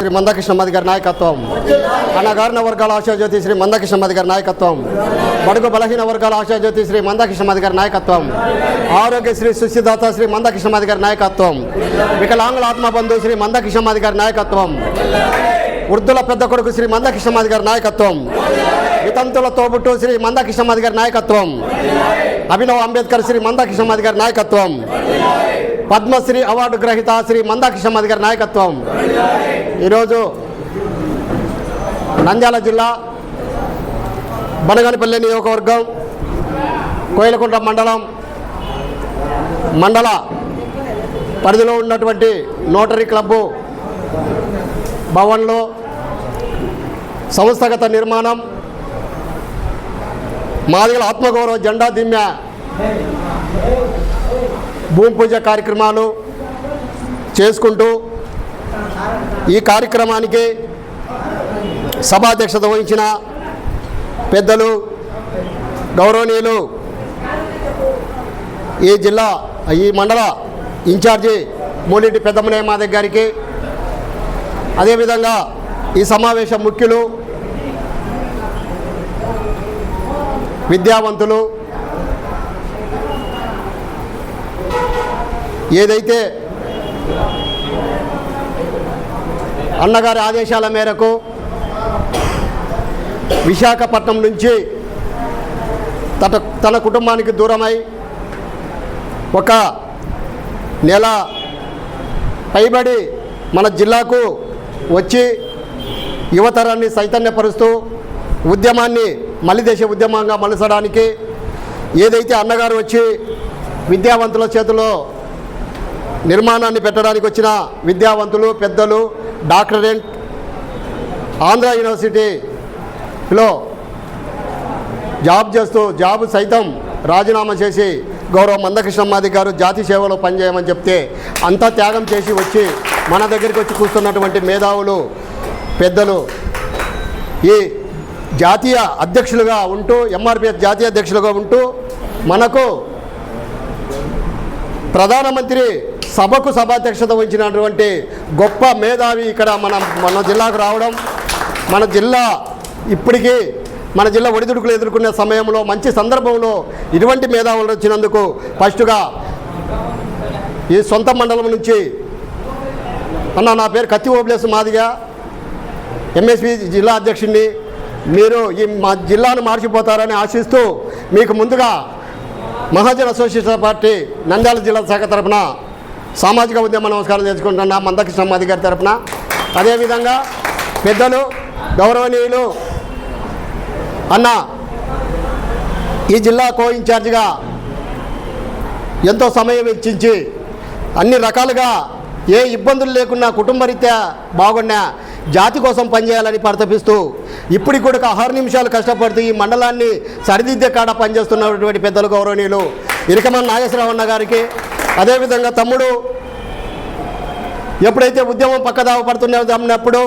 శ్రీ మందకృష్ణమది గారి నాయకత్వం. అన్నగారిన వర్గాల ఆశాజ్యోతి శ్రీ మందకృష్ణమది గారి నాయకత్వం. బడుగు బలహీన వర్గాల ఆశాజ్యోతి శ్రీ మందకృష్ణమది గారి నాయకత్వం. ఆరోగ్యశ్రీ సుస్థిదాత శ్రీ మందకృష్ణమది గారి నాయకత్వం. వికలాంగుల ఆత్మబంధు శ్రీ మందకృష్ణమది గారి నాయకత్వం. వృద్ధుల పెద్ద కొడుకు శ్రీ మందకృష్ణమది గారి నాయకత్వం. వితంతుల తోబుట్టు శ్రీ మందకృష్ణమది గారి నాయకత్వం. అభినవ్ అంబేద్కర్ శ్రీ మందకృష్ణమది గారి నాయకత్వం. పద్మశ్రీ అవార్డు గ్రహీత శ్రీ మందాకృష్ణమది గారి నాయకత్వం. ఈరోజు నంద్యాల జిల్లా బనగానిపల్లి నియోజకవర్గం కోయిలకుంట మండలం మండల పరిధిలో ఉన్నటువంటి నోటరీ క్లబ్బు భవన్లో సంస్థగత నిర్మాణం మాదిగల ఆత్మగౌరవ జెండా దిమ్య భూమి పూజ కార్యక్రమాలు చేసుకుంటూ ఈ కార్యక్రమానికి సభాధ్యక్షత వహించిన పెద్దలు గౌరవనీయులు ఈ జిల్లా ఈ మండల ఇన్ఛార్జి మూలిటి పెద్దమనే మా గారికి అదేవిధంగా ఈ సమావేశ ముఖ్యులు విద్యావంతులు ఏదైతే అన్నగారి ఆదేశాల మేరకు విశాఖపట్నం నుంచి తన తన కుటుంబానికి దూరమై ఒక నెల పైబడి మన జిల్లాకు వచ్చి యువతరాన్ని చైతన్యపరుస్తూ ఉద్యమాన్ని మలిదేశ ఉద్యమంగా మలచడానికి ఏదైతే అన్నగారు వచ్చి విద్యావంతుల చేతిలో నిర్మాణాన్ని పెట్టడానికి వచ్చిన విద్యావంతులు పెద్దలు డాక్టరేట్ ఆంధ్ర యూనివర్సిటీలో జాబ్ చేస్తూ జాబ్ సైతం రాజీనామా చేసి గౌరవ మందకృష్ణమ్మాది గారు జాతి సేవలో పనిచేయమని చెప్తే అంతా త్యాగం చేసి వచ్చి మన దగ్గరికి వచ్చి కూర్చున్నటువంటి మేధావులు పెద్దలు ఈ జాతీయ అధ్యక్షులుగా ఉంటూ ఎంఆర్పిఎస్ జాతీయ అధ్యక్షులుగా ఉంటూ మనకు ప్రధానమంత్రి సభకు సభాధ్యక్షత వహించినటువంటి గొప్ప మేధావి ఇక్కడ మన మన జిల్లాకు రావడం మన జిల్లా ఇప్పటికీ మన జిల్లా ఒడిదుడుకులు ఎదుర్కొనే సమయంలో మంచి సందర్భంలో ఇటువంటి మేధావులు వచ్చినందుకు ఫస్ట్గా ఈ సొంత మండలం నుంచి అన్న నా పేరు కత్తి ఓబ్లేస్ మాదిగా ఎంఎస్పి జిల్లా అధ్యక్షుడిని. మీరు ఈ మా జిల్లాను మార్చిపోతారని ఆశిస్తూ మీకు ముందుగా మహాజన్ అసోసియేషన్ పార్టీ నంద్యాల జిల్లా శాఖ తరఫున సామాజిక ఉద్యమ నమస్కారం చేసుకుంటున్నా మందకృష్ణ మాది గారి తరపున. అదేవిధంగా పెద్దలు గౌరవనీయులు అన్న ఈ జిల్లా కో ఇన్ఛార్జిగా ఎంతో సమయం వెచ్చించి అన్ని రకాలుగా ఏ ఇబ్బందులు లేకున్నా కుటుంబరీత్యా బాగున్నా జాతి కోసం పనిచేయాలని పరితపిస్తూ ఇప్పటికి కూడా ఆరు నిమిషాలు కష్టపడుతూ ఈ మండలాన్ని సరిదిద్దే కాడ పనిచేస్తున్నటువంటి పెద్దలు గౌరవనీయులు ఇరకమన్ నాగేశ్వరరావు గారికి అదేవిధంగా తమ్ముడు ఎప్పుడైతే ఉద్యమం పక్కదావ పడుతున్నప్పుడు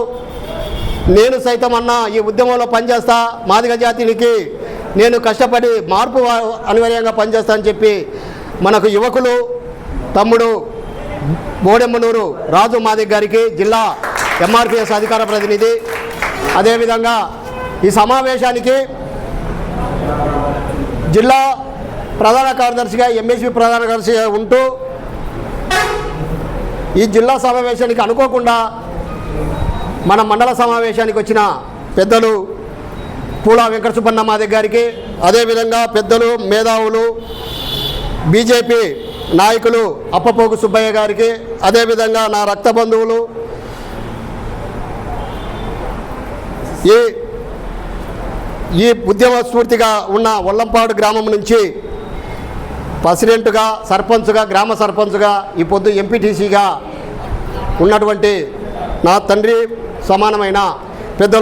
నేను సైతం అన్న ఈ ఉద్యమంలో పనిచేస్తా మాదిగ జాతినికి నేను కష్టపడి మార్పు అనివార్యంగా పనిచేస్తా అని చెప్పి మనకు యువకులు తమ్ముడు బోడెమ్మనూరు రాజు మాదిగ గారికి జిల్లా ఎంఆర్పిఎస్ అధికార ప్రతినిధి. అదేవిధంగా ఈ సమావేశానికి జిల్లా ప్రధాన కార్యదర్శిగా ఎంఎస్పి ప్రధాన కార్యదర్శిగా ఉంటూ ఈ జిల్లా సమావేశానికి అనుకోకుండా మన మండల సమావేశానికి వచ్చిన పెద్దలు పూలా వెంకట సుబ్బన్న గారికి అదేవిధంగా పెద్దలు మేధావులు బీజేపీ నాయకులు అప్పపోగు సుబ్బయ్య గారికి అదేవిధంగా నా రక్త బంధువులు ఈ ఈ ఉద్యమ స్ఫూర్తిగా ఉన్న ఒల్లంపాడు గ్రామం నుంచి ప్రెసిడెంట్గా సర్పంచ్గా గ్రామ సర్పంచ్గా ఈ పొద్దు ఎంపీటీసీగా ఉన్నటువంటి నా తండ్రి సమానమైన పెద్దలు